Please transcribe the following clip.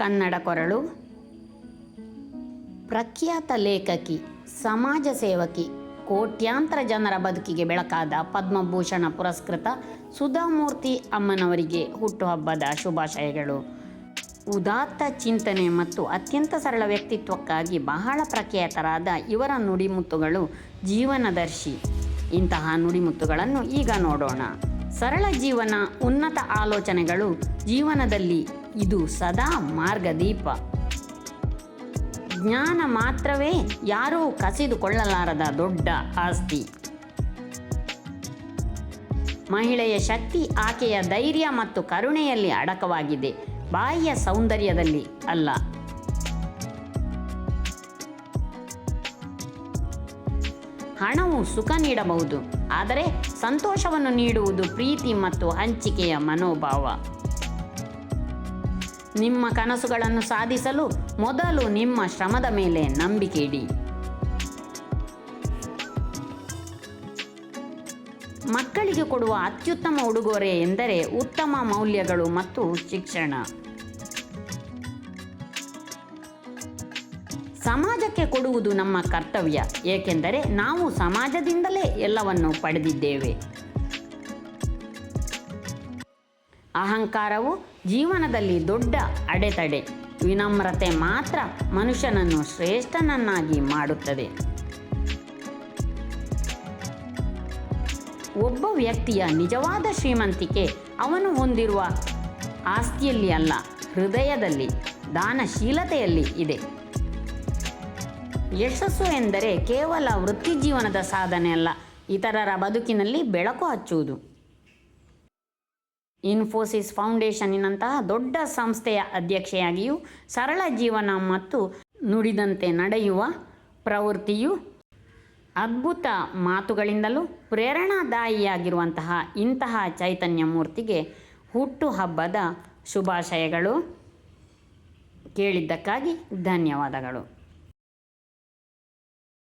ಕನ್ನಡ ಕೊರಳು. ಪ್ರಖ್ಯಾತ ಲೇಖಕಿ, ಸಮಾಜ ಸೇವಕಿ, ಕೋಟ್ಯಾಂತರ ಜನರ ಬದುಕಿಗೆ ಬೆಳಕಾದ ಪದ್ಮಭೂಷಣ ಪುರಸ್ಕೃತ ಸುಧಾಮೂರ್ತಿ ಅಮ್ಮನವರಿಗೆ ಹುಟ್ಟುಹಬ್ಬದ ಶುಭಾಶಯಗಳು. ಉದಾತ್ತ ಚಿಂತನೆ ಮತ್ತು ಅತ್ಯಂತ ಸರಳ ವ್ಯಕ್ತಿತ್ವಕ್ಕಾಗಿ ಬಹಳ ಪ್ರಖ್ಯಾತರಾದ ಇವರ ನುಡಿಮುತ್ತುಗಳು ಜೀವನದರ್ಶಿ. ಇಂತಹ ನುಡಿಮುತ್ತುಗಳನ್ನು ಈಗ ನೋಡೋಣ. ಸರಳ ಜೀವನ, ಉನ್ನತ ಆಲೋಚನೆಗಳು ಜೀವನದಲ್ಲಿ ಇದು ಸದಾ ಮಾರ್ಗದೀಪ. ಜ್ಞಾನ ಮಾತ್ರವೇ ಯಾರೂ ಕಸಿದುಕೊಳ್ಳಲಾರದ ದೊಡ್ಡ ಆಸ್ತಿ. ಮಹಿಳೆಯ ಶಕ್ತಿ ಆಕೆಯ ಧೈರ್ಯ ಮತ್ತು ಕರುಣೆಯಲ್ಲಿ ಅಡಕವಾಗಿದೆ. ಬಾಯಿಯ ಸೌಂದರ್ಯದಲ್ಲಿ ಅಲ್ಲ. ಹಣವು ಸುಖ ನೀಡಬಹುದು, ಆದರೆ ಸಂತೋಷವನ್ನು ನೀಡುವುದು ಪ್ರೀತಿ ಮತ್ತು ಹಂಚಿಕೆಯ ಮನೋಭಾವ. ನಿಮ್ಮ ಕನಸುಗಳನ್ನು ಸಾಧಿಸಲು ಮೊದಲು ನಿಮ್ಮ ಶ್ರಮದ ಮೇಲೆ ನಂಬಿಕೆ ಇಡಿ. ಮಕ್ಕಳಿಗೆ ಕೊಡುವ ಅತ್ಯುತ್ತಮ ಉಡುಗೊರೆ ಎಂದರೆ ಉತ್ತಮ ಮೌಲ್ಯಗಳು ಮತ್ತು ಶಿಕ್ಷಣ. ಸಮಾಜಕ್ಕೆ ಕೊಡುವುದು ನಮ್ಮ ಕರ್ತವ್ಯ, ಏಕೆಂದರೆ ನಾವು ಸಮಾಜದಿಂದಲೇ ಎಲ್ಲವನ್ನು ಪಡೆದಿದ್ದೇವೆ. ಅಹಂಕಾರವು ಜೀವನದಲ್ಲಿ ದೊಡ್ಡ ಅಡೆತಡೆ. ವಿನಮ್ರತೆ ಮಾತ್ರ ಮನುಷ್ಯನನ್ನು ಶ್ರೇಷ್ಠನನ್ನಾಗಿ ಮಾಡುತ್ತದೆ. ಒಬ್ಬ ವ್ಯಕ್ತಿಯ ನಿಜವಾದ ಶ್ರೀಮಂತಿಕೆ ಅವನು ಹೊಂದಿರುವ ಆಸ್ತಿಯಲ್ಲಿ ಅಲ್ಲ, ಹೃದಯದಲ್ಲಿ, ದಾನಶೀಲತೆಯಲ್ಲಿ ಇದೆ. ಯಶಸ್ಸು ಎಂದರೆ ಕೇವಲ ವೃತ್ತಿಜೀವನದ ಸಾಧನೆ ಅಲ್ಲ, ಇತರರ ಬದುಕಿನಲ್ಲಿ ಬೆಳಕು ಹಚ್ಚುವುದು. ಇನ್ಫೋಸಿಸ್ ಫೌಂಡೇಶನ್ನಿನಂತಹ ದೊಡ್ಡ ಸಂಸ್ಥೆಯ ಅಧ್ಯಕ್ಷೆಯಾಗಿಯೂ ಸರಳ ಜೀವನ ಮತ್ತು ನುಡಿದಂತೆ ನಡೆಯುವ ಪ್ರವೃತ್ತಿಯು ಅದ್ಭುತ ಮಾತುಗಳಿಂದಲೂ ಪ್ರೇರಣಾದಾಯಿಯಾಗಿರುವಂತಹ ಇಂತಹ ಚೈತನ್ಯ ಮೂರ್ತಿಗೆ ಹುಟ್ಟುಹಬ್ಬದ ಶುಭಾಶಯಗಳು. ಕೇಳಿದ್ದಕ್ಕಾಗಿ ಧನ್ಯವಾದಗಳು.